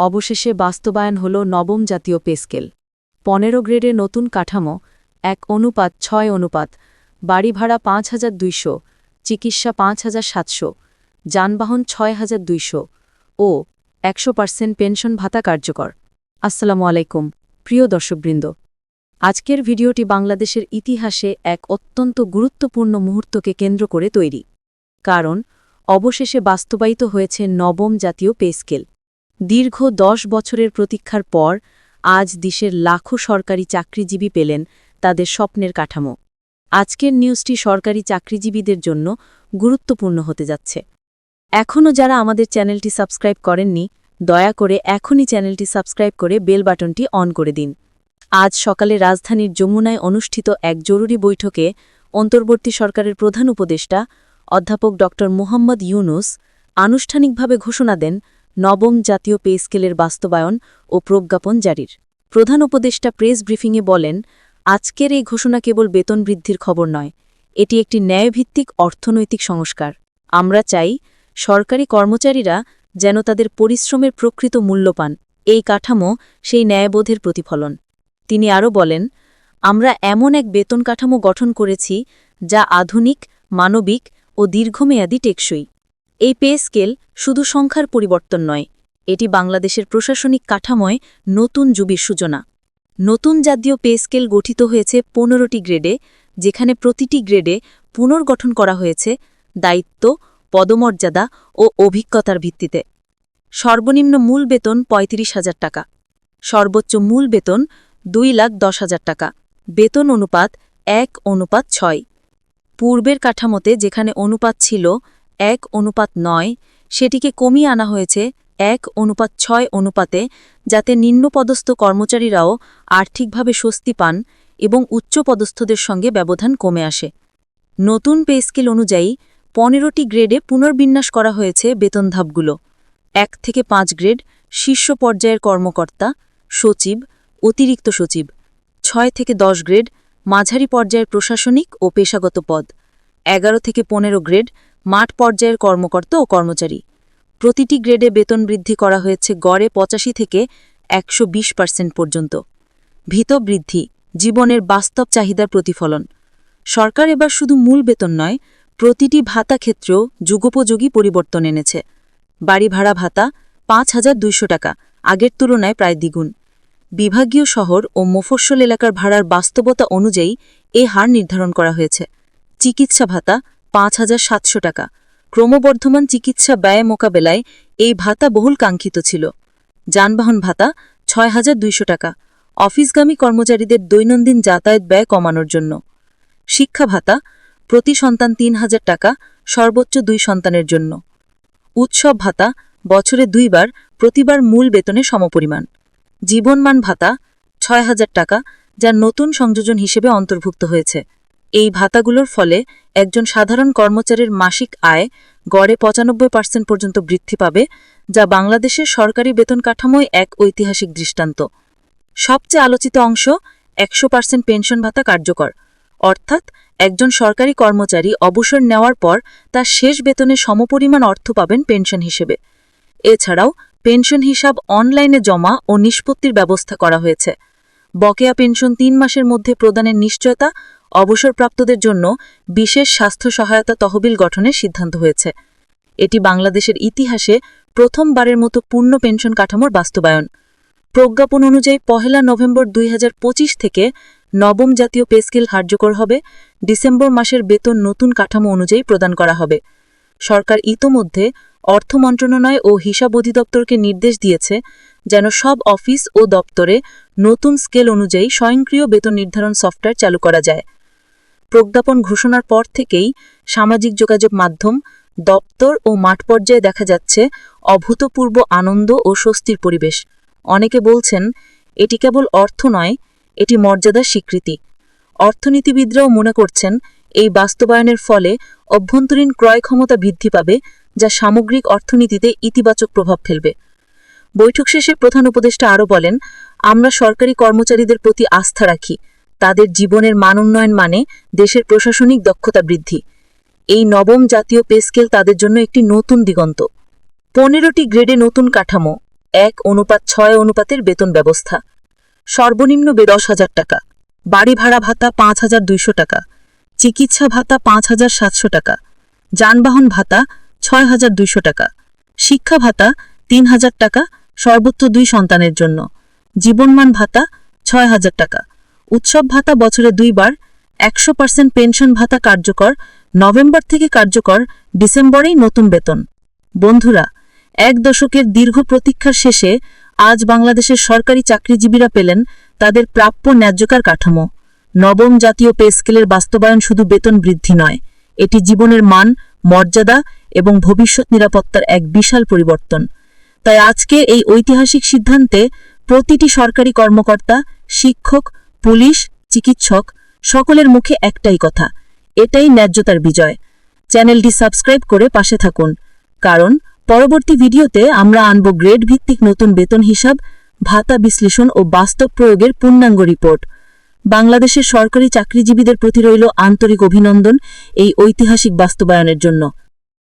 অবশেষে বাস্তবায়ন হল নবম জাতীয় পেস্কেল পনেরো গ্রেডে নতুন কাঠামো, এক অনুপাত, ছয় অনুপাত, বাড়ি ভাড়া পাঁচ হাজার দুইশো, চিকিৎসা পাঁচ হাজার সাতশো, যানবাহন ছয় হাজার দুইশো ও একশো পার্সেন্ট পেনশন ভাতা কার্যকর। আসসালামু আলাইকুম, প্রিয় দর্শকবৃন্দ। আজকের ভিডিওটি বাংলাদেশের ইতিহাসে এক অত্যন্ত গুরুত্বপূর্ণ মুহূর্তকে কেন্দ্র করে তৈরি। কারণ, অবশেষে বাস্তবায়িত হয়েছে নবম জাতীয় পে স্কেল। দীর্ঘ দশ বছরের প্রতীক্ষার পর আজ দেশের লাখো সরকারি চাকরিজীবী পেলেন তাদের স্বপ্নের কাঠামো। আজকের নিউজটি সরকারি চাকরিজীবীদের জন্য গুরুত্বপূর্ণ হতে যাচ্ছে। এখনও যারা আমাদের চ্যানেলটি সাবস্ক্রাইব করেননি, দয়া করে এখনই চ্যানেলটি সাবস্ক্রাইব করে বেল বাটনটি অন করে দিন। আজ সকালে রাজধানীর যমুনায় অনুষ্ঠিত এক জরুরি বৈঠকে অন্তর্বর্তী সরকারের প্রধান উপদেষ্টা অধ্যাপক ড মুহাম্মদ ইউনুস আনুষ্ঠানিকভাবে ঘোষণা দেন নবম জাতীয় পে স্কেলের বাস্তবায়ন ও প্রজ্ঞাপন জারির। প্রধান উপদেষ্টা প্রেস ব্রিফিংয়ে বলেন, আজকের এই ঘোষণা কেবল বেতন বৃদ্ধির খবর নয়, এটি একটি ন্যায়ভিত্তিক অর্থনৈতিক সংস্কার। আমরা চাই সরকারি কর্মচারীরা যেন তাদের পরিশ্রমের প্রকৃত মূল্য পান, এই কাঠামো সেই ন্যায়বোধের প্রতিফলন। তিনি আরও বলেন, আমরা এমন এক বেতন কাঠামো গঠন করেছি যা আধুনিক, মানবিক ও দীর্ঘমেয়াদী টেকসই। এই পে স্কেল শুধু সংখ্যার পরিবর্তন নয়, এটি বাংলাদেশের প্রশাসনিক কাঠামোয় নতুন যুবির সূচনা। নতুন জাতীয় পে স্কেল গঠিত হয়েছে পনেরোটি গ্রেডে, যেখানে প্রতিটি গ্রেডে পুনর্গঠন করা হয়েছে দায়িত্ব, পদমর্যাদা ও অভিজ্ঞতার ভিত্তিতে। সর্বনিম্ন মূল বেতন পঁয়ত্রিশ হাজার টাকা। সর্বোচ্চ মূল বেতন দুই লাখ দশ হাজার টাকা। বেতন অনুপাত এক, অনুপাত ছয়। পূর্বের কাঠামোতে যেখানে অনুপাত ছিল এক অনুপাত নয়, সেটিকে কমিয়ে আনা হয়েছে এক অনুপাত ছয় অনুপাতে, যাতে নিম্নপদস্থ কর্মচারীরাও আর্থিকভাবে স্বস্তি পান এবং উচ্চপদস্থদের সঙ্গে ব্যবধান কমে আসে। নতুন পে স্কেল অনুযায়ী, পনেরোটি গ্রেডে পুনর্বিন্যাস করা হয়েছে বেতন ধাপগুলো। এক থেকে পাঁচ গ্রেড, শীর্ষ পর্যায়ের কর্মকর্তা, সচিব, অতিরিক্ত সচিব। ছয় থেকে দশ গ্রেড, মাঝারি পর্যায়ের প্রশাসনিক ও পেশাগত পদ। এগারো থেকে পনেরো গ্রেড মাঠ পর্যায়ের কর্মকর্তা ও কর্মচারী। প্রতিটি গ্রেডে বেতন বৃদ্ধি করা হয়েছে গড়ে পঁচাশি থেকে একশো বিশ পার্সেন্ট পর্যন্ত। ভীত বৃদ্ধি, জীবনের বাস্তব চাহিদার প্রতিফলন। সরকার এবার শুধু মূল বেতন নয়, প্রতিটি ভাতা ক্ষেত্রেও যুগোপযোগী পরিবর্তন এনেছে। বাড়ি ভাড়া ভাতা পাঁচ হাজার দুইশো টাকা, আগের তুলনায় প্রায় দ্বিগুণ। বিভাগীয় শহর ও মফস্বল এলাকার ভাড়ার বাস্তবতা অনুযায়ী এ হার নির্ধারণ করা হয়েছে। চিকিৎসা ভাতা পাঁচ হাজার সাতশো টাকা। ক্রমবর্ধমান চিকিৎসা ব্যয় মোকাবেলায় এই ভাতা বহুল কাঙ্ক্ষিত ছিল। যানবাহন ভাতা ছয় হাজার দুইশো টাকা। অফিসগামী কর্মচারীদের দৈনন্দিন যাতায়াত ব্যয় কমানোর জন্য। শিক্ষা ভাতা প্রতি সন্তান তিন হাজার টাকা, সর্বোচ্চ দুই সন্তানের জন্য। উৎসব ভাতা বছরে দুইবার, প্রতিবার মূল বেতনে সমপরিমাণ। জীবনমান ভাতা ছয় হাজার টাকা, যা নতুন সংযোজন হিসেবে অন্তর্ভুক্ত হয়েছে। এই ভাতাগুলোর ফলে একজন সাধারণ কর্মচারীর মাসিক আয় গড়ে পঁচানব্বই পার্সেন্ট পর্যন্ত বৃদ্ধি পাবে, যা বাংলাদেশের সরকারি বেতন কাঠামোয় এক ঐতিহাসিক দৃষ্টান্ত। সবচেয়ে আলোচিত অংশ, একশো পার্সেন্ট পেনশন ভাতা কার্যকর। অর্থাৎ, একজন সরকারি কর্মচারী অবসর নেওয়ার পর তার শেষ বেতনে সমপরিমাণ অর্থ পাবেন পেনশন হিসেবে। এছাড়াও, পেনশন হিসাব অনলাইনে জমা ও নিষ্পত্তির ব্যবস্থা করা হয়েছে। বকেয়া পেনশন তিন মাসের মধ্যে প্রদানের নিশ্চয়তা অবসরপ্রাপ্তদের জন্য বিশেষ স্বাস্থ্য সহায়তা তহবিল গঠনের সিদ্ধান্ত হয়েছে। এটি বাংলাদেশের ইতিহাসে প্রথমবারের মতো পূর্ণ পেনশন কাঠামোর বাস্তবায়ন। প্রজ্ঞাপন অনুযায়ী পহেলা নভেম্বর দুই হাজার পঁচিশ থেকে নবম জাতীয় পে স্কেল কার্যকর হবে। ডিসেম্বর মাসের বেতন নতুন কাঠামো অনুযায়ী প্রদান করা হবে। সরকার ইতোমধ্যে অর্থ মন্ত্রণালয় ও হিসাব অধিদপ্তরকে নির্দেশ দিয়েছে যেন সব অফিস ও দপ্তরে নতুন স্কেল অনুযায়ী স্বয়ংক্রিয় বেতন নির্ধারণ সফটওয়্যার চালু করা যায়। প্রজ্ঞাপন ঘোষণার পর থেকেই সামাজিক যোগাযোগ মাধ্যম, দপ্তর ও মাঠ পর্যায়ে দেখা যাচ্ছে অভূতপূর্ব আনন্দ ও স্বস্তির পরিবেশ। অনেকে বলছেন, এটি কেবল অর্থ নয়, এটি মর্যাদার স্বীকৃতি। অর্থনীতিবিদরাও মনে করছেন, এই বাস্তবায়নের ফলে অভ্যন্তরীণ ক্রয় ক্ষমতা বৃদ্ধি পাবে, যা সামগ্রিক অর্থনীতিতে ইতিবাচক প্রভাব ফেলবে। বৈঠক শেষে প্রধান উপদেষ্টা আরও বলেন, আমরা সরকারি কর্মচারীদের প্রতি আস্থা রাখি তাদের জীবনের মান উন্নয়ন মানে দেশের প্রশাসনিক দক্ষতা বৃদ্ধি। এই নবম জাতীয় পে স্কেল তাদের জন্য একটি নতুন দিগন্ত। পনেরোটি গ্রেডে নতুন কাঠামো, এক অনুপাত ছয় অনুপাতের বেতন ব্যবস্থা। সর্বনিম্ন বে দশ হাজার টাকা। বাড়ি ভাড়া ভাতা পাঁচ হাজার দুইশো টাকা। চিকিৎসা ভাতা পাঁচ হাজার সাতশো টাকা। যানবাহন ভাতা ছয় হাজার দুইশো টাকা। শিক্ষা ভাতা তিন হাজার টাকা, সর্বোচ্চ দুই সন্তানের জন্য। জীবনমান ভাতা ছয় হাজার টাকা। উৎসব ভাতা বছরে দুইবার, একশো পার্সেন্ট পেনশন ভাতা কার্যকর, নভেম্বর থেকে কার্যকর, ডিসেম্বরেই নতুন বেতন। বন্ধুরা, এক দশকের দীর্ঘ প্রতীক্ষার শেষে আজ বাংলাদেশের সরকারি চাকরিজীবীরা পেলেন তাদের প্রাপ্য ন্যায্যকার কাঠামো। নবম জাতীয় পে স্কেলের বাস্তবায়ন শুধু বেতন বৃদ্ধি নয়, এটি জীবনের মান, মর্যাদা এবং ভবিষ্যৎ নিরাপত্তার এক বিশাল পরিবর্তন। তাই আজকে এই ঐতিহাসিক সিদ্ধান্তে প্রতিটি সরকারি কর্মকর্তা, শিক্ষক পুলিশ, চিকিৎসক, সকলের মুখে একটাই কথা, এটাই ন্যায্যতার বিজয়। চ্যানেলটি সাবস্ক্রাইব করে পাশে থাকুন। কারণ, পরবর্তী ভিডিওতে আমরা আনব গ্রেড ভিত্তিক নতুন বেতন হিসাব, ভাতা বিশ্লেষণ ও বাস্তব প্রয়োগের পূর্ণাঙ্গ রিপোর্ট। বাংলাদেশের সরকারি চাকরিজীবীদের প্রতি রইল আন্তরিক অভিনন্দন এই ঐতিহাসিক বাস্তবায়নের জন্য।